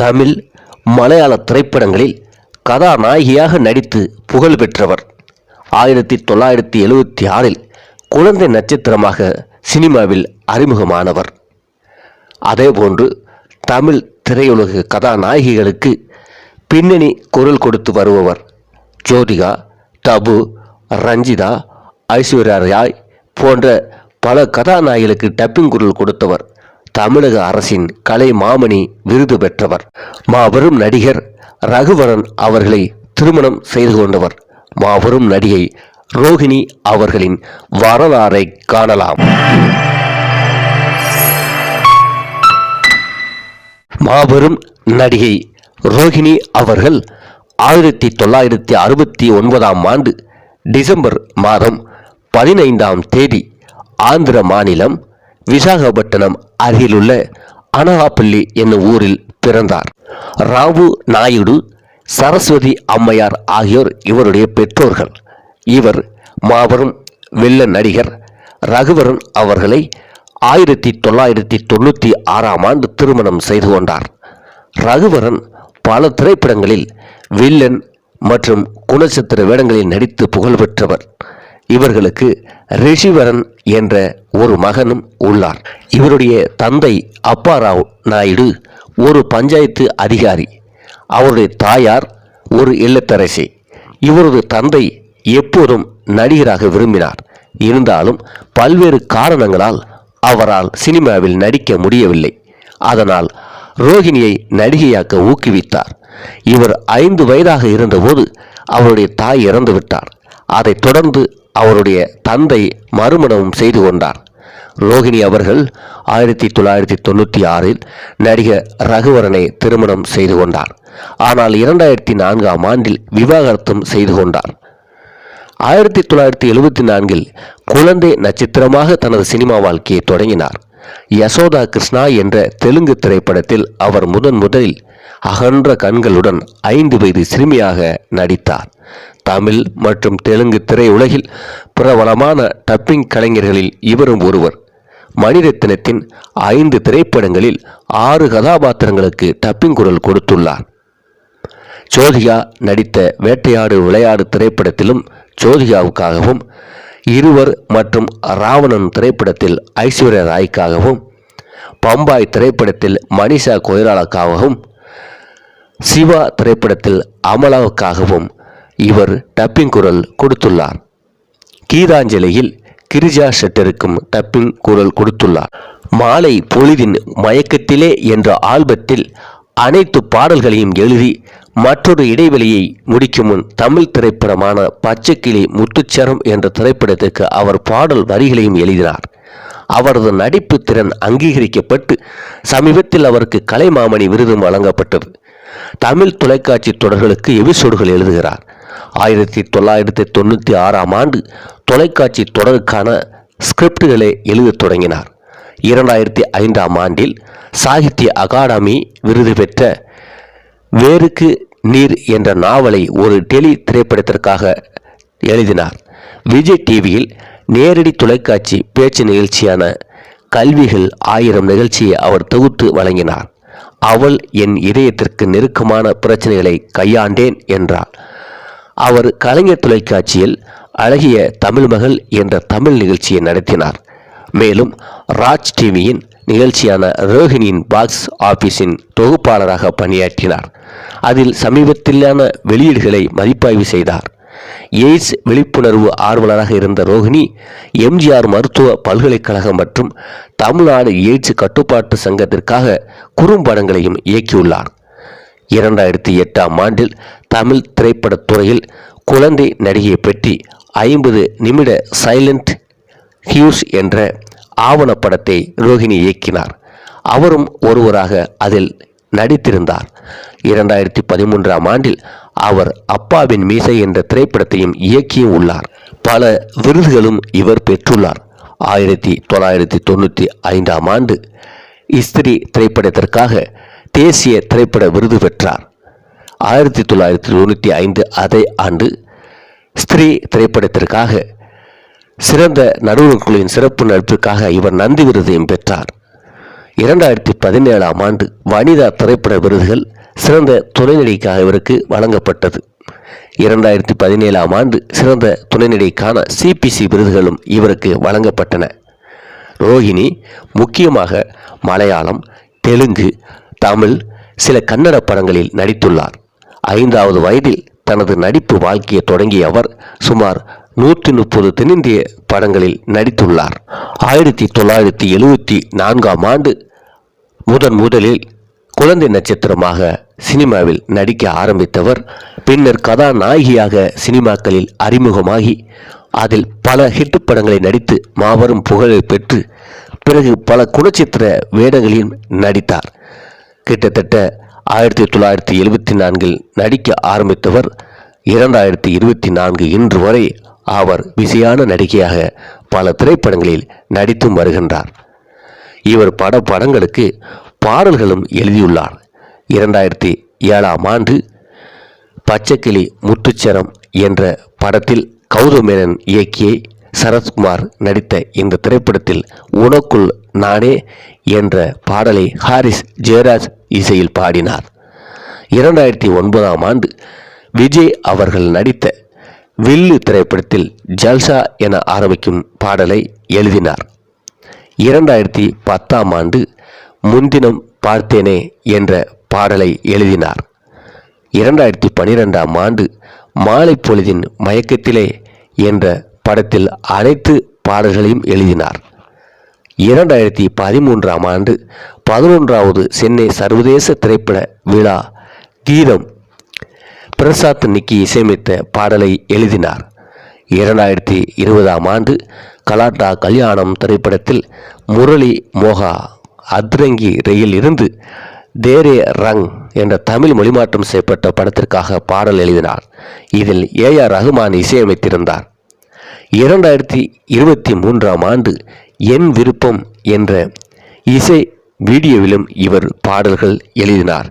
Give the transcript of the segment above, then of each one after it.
தமிழ் மலையாள திரைப்படங்களில் கதாநாயகியாக நடித்து புகழ் பெற்றவர். ஆயிரத்தி தொள்ளாயிரத்தி எழுவத்தி ஆறில் குழந்தை நட்சத்திரமாக சினிமாவில் அறிமுகமானவர். அதேபோன்று தமிழ் திரையுலக கதாநாயகிகளுக்கு பின்னணி குரல் கொடுத்து வருபவர் ஜோதிகா டபு ரஞ்சிதா ஐஸ்வர்யா ராய் போன்ற பல கதாநாயகிகளுக்கு டப்பிங் குரல் கொடுத்தவர் தமிழக அரசின் கலை மாமணி விருது பெற்றவர். மாபெரும் நடிகர் ரகுவரன் அவர்களை திருமணம் செய்து கொண்டவர். மாபெரும் நடிகை ரோஹிணி அவர்களின் வரலாறை காணலாம். மாபெரும் நடிகை ரோஹிணி அவர்கள் ஆயிரத்தி தொள்ளாயிரத்தி அறுபத்தி ஒன்பதாம் ஆண்டு டிசம்பர் மாதம் பதினைந்தாம் தேதி ஆந்திர மாநிலம் விசாகப்பட்டினம் அருகிலுள்ள அனகாப்பள்ளி என்னும் ஊரில் பிறந்தார். ராவு நாயுடு சரஸ்வதி அம்மையார் ஆகியோர் இவருடைய பெற்றோர்கள். இவர் மாபெரும் வெள்ள நடிகர் ரகுவரன் அவர்களை ஆயிரத்தி தொள்ளாயிரத்தி தொண்ணூற்றி ஆறாம் ஆண்டு திருமணம் செய்து கொண்டார். ரகுவரன் பல திரைப்படங்களில் வில்லன் மற்றும் குணச்சித்திர வேடங்களில் நடித்து புகழ் பெற்றவர் இவர்களுக்கு ரிஷிவரன் என்ற ஒரு மகனும் உள்ளார். இவருடைய தந்தை அப்பாராவ் நாயுடு ஒரு பஞ்சாயத்து அதிகாரி. அவருடைய தாயார் ஒரு இல்லத்தரசி. இவரது தந்தை எப்போதும் நடிகராக விரும்பினார். இருந்தாலும் பல்வேறு காரணங்களால் அவரால் சினிமாவில் நடிக்க முடியவில்லை. அதனால் ரோஹிணியை நடிகையாக்க ஊக்குவித்தார். இவர் ஐந்து வயதாக இருந்தபோது அவருடைய தாய் இறந்துவிட்டார். அதைத் தொடர்ந்து அவருடைய தந்தை மறுமணமும் செய்து கொண்டார். ரோஹிணி அவர்கள் ஆயிரத்தி தொள்ளாயிரத்தி தொண்ணூற்றி ஆறில் நடிகர் ரகுவரனை திருமணம் செய்து கொண்டார். ஆனால் இரண்டாயிரத்தி நான்காம் ஆண்டில் விவாகரத்தும் செய்து கொண்டார். ஆயிரத்தி தொள்ளாயிரத்தி எழுபத்தி நான்கில் குழந்தை நட்சத்திரமாக தனது சினிமா வாழ்க்கையை தொடங்கினார். யசோதா கிருஷ்ணா என்ற தெலுங்கு திரைப்படத்தில் அவர் முதன் முதலில் அகன்ற கண்களுடன் ஐந்து வயது சிறுமியாக நடித்தார். தமிழ் மற்றும் தெலுங்கு திரையுலகில் பிரபலமான டப்பிங் கலைஞர்களில் இவரும் ஒருவர். மணிரத்னத்தின் ஐந்து திரைப்படங்களில் ஆறு கதாபாத்திரங்களுக்கு டப்பிங் குரல் கொடுத்துள்ளார். ஜோதிகா நடித்த வேட்டையாடு விளையாடு திரைப்படத்திலும் ஜோதிகாவுக்காகவும் இருவர் மற்றும் ராவணன் திரைப்படத்தில் ஐஸ்வர்யா ராய்க்காகவும் பம்பாய் திரைப்படத்தில் மனிஷா கொய்ராலாக்காகவும் சிவா திரைப்படத்தில் அமலாவுக்காகவும் இவர் டப்பிங் குரல் கொடுத்துள்ளார். கீதாஞ்சலியில் கிரிஜா ஷெட்டருக்கும் டப்பிங் குரல் கொடுத்துள்ளார். மாலை பொழுதின் மயக்கத்திலே என்ற ஆல்பத்தில் அனைத்து பாடல்களையும் எழுதி மற்றொரு இடைவெளியை முடிக்கும் முன் தமிழ் திரைப்படமான பச்சைக்கிளி முத்துச்சரம் என்ற திரைப்படத்திற்கு அவர் பாடல் வரிகளையும் எழுதினார். அவரது நடிப்பு திறன் அங்கீகரிக்கப்பட்டு சமீபத்தில் அவருக்கு கலைமாமணி விருதும் வழங்கப்பட்டது. தமிழ் தொலைக்காட்சி தொடர்களுக்கு எபிசோடுகள் எழுதுகிறார். ஆயிரத்தி தொள்ளாயிரத்தி தொண்ணூற்றி ஆறாம் ஆண்டு தொலைக்காட்சி தொடருக்கான ஸ்கிரிப்டுகளை எழுதத் தொடங்கினார். இரண்டாயிரத்தி ஐந்தாம் ஆண்டில் சாகித்ய அகாடமி விருது பெற்ற வேருக்கு நீர் என்ற நாவலை ஒரு டெலி திரைப்படத்திற்காக எழுதினார். விஜய் டிவியில் நேரடி தொலைக்காட்சி பேச்சு நிகழ்ச்சியான கல்விகள் ஆயிரம் நிகழ்ச்சியை அவர் தொகுத்து வழங்கினார். அவள் என் இதயத்திற்கு நெருக்கமான பிரச்சனைகளை கையாண்டேன் என்றார் அவர் கலைஞர் தொலைக்காட்சியில் அழகிய தமிழ் மகள் என்ற தமிழ் நிகழ்ச்சியை நடத்தினார். மேலும் ராஜ் டிவியின் நிகழ்ச்சியான ரோஹிணியின் பாக்ஸ் ஆபீஸின் தொகுப்பாளராக பணியாற்றினார். அதில் சமீபத்திலான வெளியீடுகளை மதிப்பாய்வு செய்தார். எய்ட்ஸ் விழிப்புணர்வு ஆர்வலராக இருந்த ரோஹிணி எம்ஜிஆர் மருத்துவ பல்கலைக்கழகம் மற்றும் தமிழ்நாடு எய்ட்ஸ் கட்டுப்பாட்டு சங்கத்திற்காக குறும்படங்களையும் இயக்கியுள்ளார். இரண்டாயிரத்தி எட்டாம் ஆண்டில் தமிழ் திரைப்படத்துறையில் குழந்தை நடிகையை பற்றி ஐம்பது நிமிட சைலண்ட் ஹியூஸ் என்ற ஆவணப்படத்தை ரோஹிணி இயக்கினார். அவரும் ஒருவராக அதில் நடித்திருந்தார். இரண்டாயிரத்தி பதிமூன்றாம் ஆண்டில் அவர் அப்பாவின் மீசை என்ற திரைப்படத்தையும் இயக்கியும் உள்ளார். பல விருதுகளும் இவர் பெற்றுள்ளார். ஆயிரத்தி தொள்ளாயிரத்தி தொண்ணூற்றி ஐந்தாம் ஆண்டு இஸ்திரி திரைப்படத்திற்காக தேசிய திரைப்பட விருது பெற்றார். ஆயிரத்தி தொள்ளாயிரத்தி தொண்ணூற்றி ஐந்து அதே ஆண்டு ஸ்திரீ திரைப்படத்திற்காக சிறந்த நடுவர் குழுவின் சிறப்பு நடிப்பிற்காக இவர் நந்தி விருதையும் பெற்றார். இரண்டாயிரத்தி பதினேழாம் ஆண்டு வனிதா திரைப்பட விருதுகள் சிறந்த துணைநடிக்காக இவருக்கு வழங்கப்பட்டது. இரண்டாயிரத்தி பதினேழாம் ஆண்டு சிறந்த துணைநடிக்கான சிபிசி விருதுகளும் இவருக்கு வழங்கப்பட்டன. ரோஹிணி முக்கியமாக மலையாளம் தெலுங்கு தமிழ் சில கன்னட படங்களில் நடித்துள்ளார். ஐந்தாவது வயதில் தனது நடிப்பு வாழ்க்கையை தொடங்கிய அவர் சுமார் நூற்றி முப்பது தென்னிந்திய படங்களில் நடித்துள்ளார். ஆயிரத்தி தொள்ளாயிரத்தி எழுபத்தி நான்காம் ஆண்டு முதன் முதலில் குழந்தை நட்சத்திரமாக சினிமாவில் நடிக்க ஆரம்பித்தவர். பின்னர் கதாநாயகியாக சினிமாக்களில் அறிமுகமாகி அதில் பல ஹிட் படங்களை நடித்து மாபெரும் புகழை பெற்று பிறகு பல குணச்சித்திர வேடங்களில் நடித்தார். கிட்டத்தட்ட ஆயிரத்தி தொள்ளாயிரத்தி எழுபத்தி நான்கில் நடிக்க ஆரம்பித்தவர் இரண்டாயிரத்தி இருபத்தி நான்கு இன்று வரை அவர் விசையான நடிகையாக பல திரைப்படங்களில் நடித்தும் வருகின்றார். இவர் பட படங்களுக்கு பாடல்களும் எழுதியுள்ளார். இரண்டாயிரத்தி ஏழாம் ஆண்டு பச்சைக்கிளி முத்துச்சரம் என்ற படத்தில் கௌதமேனன் இயக்கிய சரத்குமார் நடித்த இந்த திரைப்படத்தில் உனக்குள் நானே என்ற பாடலை ஹாரிஸ் ஜெயராஜ் இசையில் பாடினார். இரண்டாயிரத்தி ஒன்பதாம் ஆண்டு விஜய் அவர்கள் நடித்த வில்லு திரைப்படத்தில் ஜல்சா என ஆரம்பிக்கும் பாடலை எழுதினார். இரண்டாயிரத்தி பத்தாம் ஆண்டு முன்தினம் பார்த்தேனே என்ற பாடலை எழுதினார். இரண்டாயிரத்தி பனிரெண்டாம் ஆண்டு மாலை பொழுதின் மயக்கத்திலே என்ற படத்தில் அனைத்து பாடல்களையும் எழுதினார். இரண்டாயிரத்தி பதிமூன்றாம் ஆண்டு பதினொன்றாவது சென்னை சர்வதேச திரைப்பட விழா கீதம் பிரசாத் நிக்கி இசையமைத்த பாடலை எழுதினார். இரண்டாயிரத்தி இருபதாம் ஆண்டு கலாட்டா கல்யாணம் திரைப்படத்தில் முரளி மோகா அத்ரங்கி ரயில் இருந்து தேரே ரங் என்ற தமிழ் மொழிமாற்றம் செய்யப்பட்ட படத்திற்காக பாடல் எழுதினார். இதில் ஏ ஆர் ரகுமான் இசையமைத்திருந்தார். இரண்டாயிரத்தி இருபத்தி மூன்றாம் ஆண்டு என் விருப்பம் என்ற இசை வீடியோவிலும் இவர் பாடல்கள் எழுதினார்.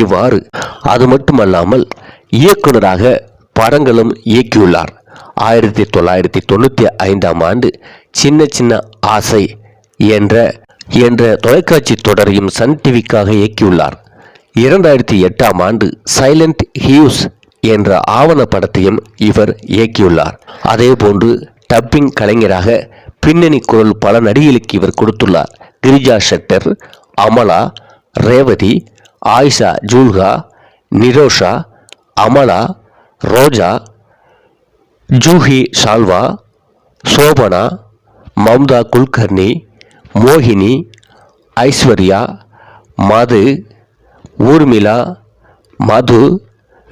இவ்வாறு அது மட்டுமல்லாமல் இயக்குனராக படங்களும் இயக்கியுள்ளார். ஆயிரத்தி தொள்ளாயிரத்தி தொண்ணூற்றி ஐந்தாம் ஆண்டு சின்ன சின்ன ஆசை என்ற என்ற தொலைக்காட்சி தொடரையும் சன் டிவிக்காக இயக்கியுள்ளார். இரண்டாயிரத்தி எட்டாம் ஆண்டு சைலண்ட் ஹியூஸ் என்ற ஆவண படத்தையும் இவர் இயக்கியுள்ளார். அதேபோன்று டப்பிங் கலைஞராக பின்னணி குரல் பல நடிகைகளுக்கு இவர் கொடுத்துள்ளார். கிரிஜா ஷெட்டர் அமலா ரேவதி ஆயிஷா ஜூல்கா நிரோஷா அமலா ரோஜா ஜூஹி ஷால்வா சோபனா மம்தா குல்கர்னி மோகினி ஐஸ்வர்யா மது ஊர்மிளா மது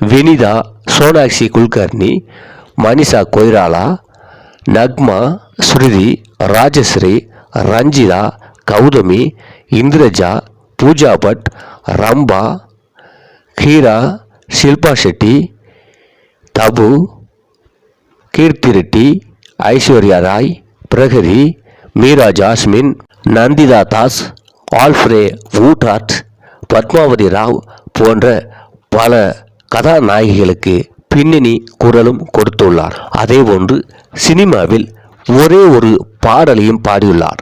வினிதா சோனாக்ஷி குல்கர்னி மனிஷா கொய்ராலா நக்மா ஸ்ருதி ராஜஸ்ரீ ரஞ்சிதா கௌதமி இந்திரஜா பூஜா பட் ரம்பா ஹீரா ஷில்பா ஷெட்டி தபு கீர்த்தி ரெட்டி ஐஸ்வர்யா ராய் பிரகதி மீரா ஜாஸ்மின் நந்திதா தாஸ் ஆல்ஃப்ரே வூடார்ட் பத்மாவதி ராவ் போன்ற பல கதாநாயகிகளுக்கு பின்னணி குரலும் கொடுத்துள்ளார். அதேபோன்று சினிமாவில் ஒரே ஒரு பாடலையும் பாடியுள்ளார்.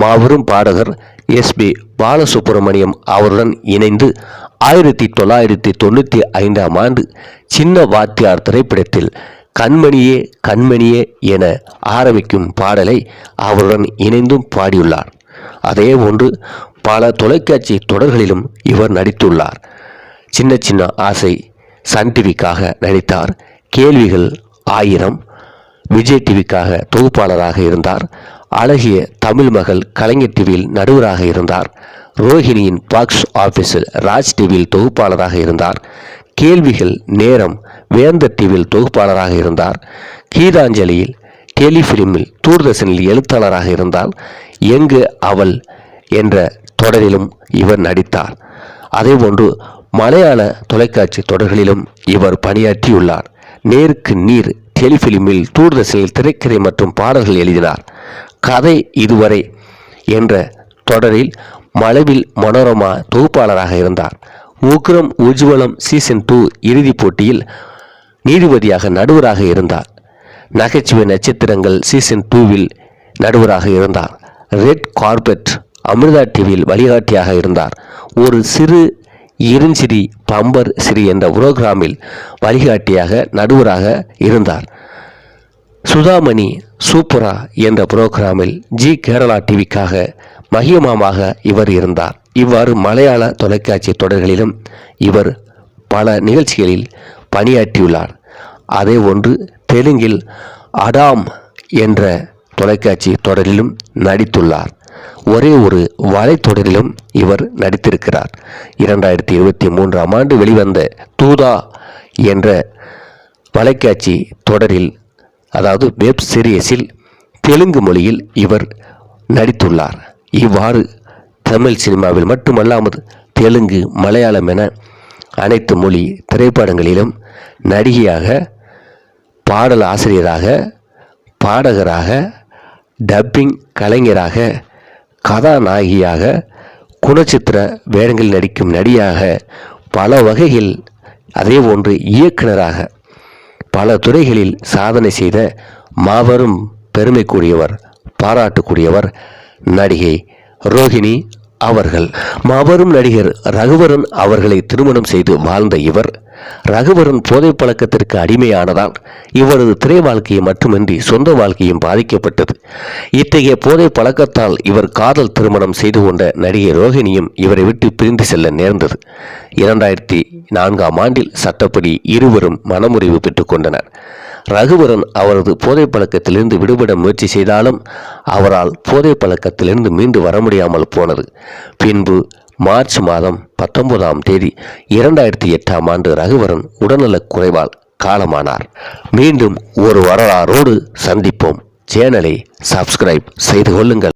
மாபெரும் பாடகர் எஸ்பி பாலசுப்ரமணியம் அவருடன் இணைந்து ஆயிரத்தி தொள்ளாயிரத்தி தொண்ணூற்றி ஐந்தாம் ஆண்டு சின்ன வாத்தியார் திரைப்படத்தில் கண்மணியே கண்மணியே என ஆரம்பிக்கும் பாடலை அவருடன் இணைந்தும் பாடியுள்ளார். அதே ஒன்று பல தொலைக்காட்சி தொடர்களிலும் இவர் நடித்துள்ளார். சின்ன சின்ன ஆசை சன் டிவிக்காக நடித்தார். கேள்விகள் ஆயிரம். விஜய் டிவிக்காக தொகுப்பாளராக இருந்தார். அழகிய தமிழ் மகள் கலைஞர் டிவியில் நடுவராக இருந்தார். ரோஹிணியின் பாக்ஸ் ஆஃபீஸில் ராஜ் டிவியில் தொகுப்பாளராக இருந்தார். கேள்விகள் நேரம். வேந்தர் டிவியில் தொகுப்பாளராக இருந்தார். கீதாஞ்சலியில் டெலிஃபிலிமில் தூர்தர்ஷனில் எழுத்தாளராக இருந்தார். எங்கு அவள் என்ற தொடரிலும் இவர் நடித்தார். அதேபோன்று மலையாள தொலைக்காட்சி தொடர்களிலும் இவர் பணியாற்றியுள்ளார். நேருக்கு நீர் டெலிஃபிலிமில் தூர்தர்ஷனில் திரைக்கதை மற்றும் பாடல்கள் எழுதினார். கதை இதுவரை என்ற தொடரில் மலவில் மனோரமா தொகுப்பாளராக இருந்தார். உக்ரம் உஜ்வலம் சீசன் டூ இறுதிப் போட்டியில் நீதிபதியாக நடுவராக இருந்தார். நகைச்சுவை நட்சத்திரங்கள் சீசன் டூவில் நடுவராக இருந்தார். ரெட் கார்பெட் அமிர்தா டிவியில் வழிகாட்டியாக இருந்தார். ஒரு சிறு இருஞ்சிரி பம்பர் சிறி என்ற புரோகிராமில் வழிகாட்டியாக நடுவராக இருந்தார். சுதாமணி சூப்பரா என்ற புரோகிராமில் ஜி கேரளா டிவிக்காக மகியமாமாக இவர் இருந்தார். இவ்வாறு மலையாள தொலைக்காட்சி தொடர்களிலும் இவர் பல நிகழ்ச்சிகளில் பணியாற்றியுள்ளார். அதே ஒன்று தெலுங்கில் அடாம் என்ற தொலைக்காட்சி தொடரிலும் நடித்துள்ளார். ஒரே ஒரு வலைத்தொடரிலும் இவர் நடித்திருக்கிறார். இரண்டாயிரத்தி இருபத்தி மூன்றாம் ஆண்டு வெளிவந்த தூதா என்ற வலைக்காட்சி தொடரில் அதாவது வெப் சீரியஸில் தெலுங்கு மொழியில் இவர் நடித்துள்ளார். இவ்வாறு தமிழ் சினிமாவில் மட்டுமல்லாமல் தெலுங்கு மலையாளம் என அனைத்து மொழி திரைப்படங்களிலும் நடிகையாக பாடல் ஆசிரியராக பாடகராக டப்பிங் கலைஞராக கதாநாயகியாக குணச்சித்திர வேடங்களில் நடிக்கும் நடிகாக பல வகையில் அதே போன்று இயக்குனராக பல துறைகளில் சாதனை செய்த மாபெரும் பெருமைக்குரியவர் பாராட்டுக்குரியவர் நடிகை ரோஹிணி அவர்கள். மாபெரும் நடிகர் ரகுவரன் அவர்களை திருமணம் செய்து வாழ்ந்த இவர் ரகுவரன் போதை பழக்கத்திற்கு அடிமையானதால் இவரது திரை வாழ்க்கையை மட்டுமின்றி சொந்த வாழ்க்கையும் பாதிக்கப்பட்டது. இத்தகைய போதை பழக்கத்தால் இவர் காதல் திருமணம் செய்து கொண்ட நடிகை ரோஹிணியும் இவரை விட்டு பிரிந்து செல்ல நேர்ந்தது. இரண்டாயிரத்தி நான்காம் ஆண்டில் சட்டப்படி இருவரும் மனமுறிவு பெற்றுக் கொண்டனர். ரகுவரன் அவரது போதை பழக்கத்திலிருந்து விடுபட முயற்சி செய்தாலும் அவரால் போதை பழக்கத்திலிருந்து மீண்டு வர முடியாமல் போனது. பின்பு மார்ச் மாதம் பத்தொன்பதாம் தேதி இரண்டாயிரத்தி எட்டாம் ஆண்டு ரகுவரன் உடல்நலக் குறைவால் காலமானார். மீண்டும் ஒரு வரலாறோடு சந்திப்போம். சேனலை சப்ஸ்கிரைப் செய்து கொள்ளுங்கள்.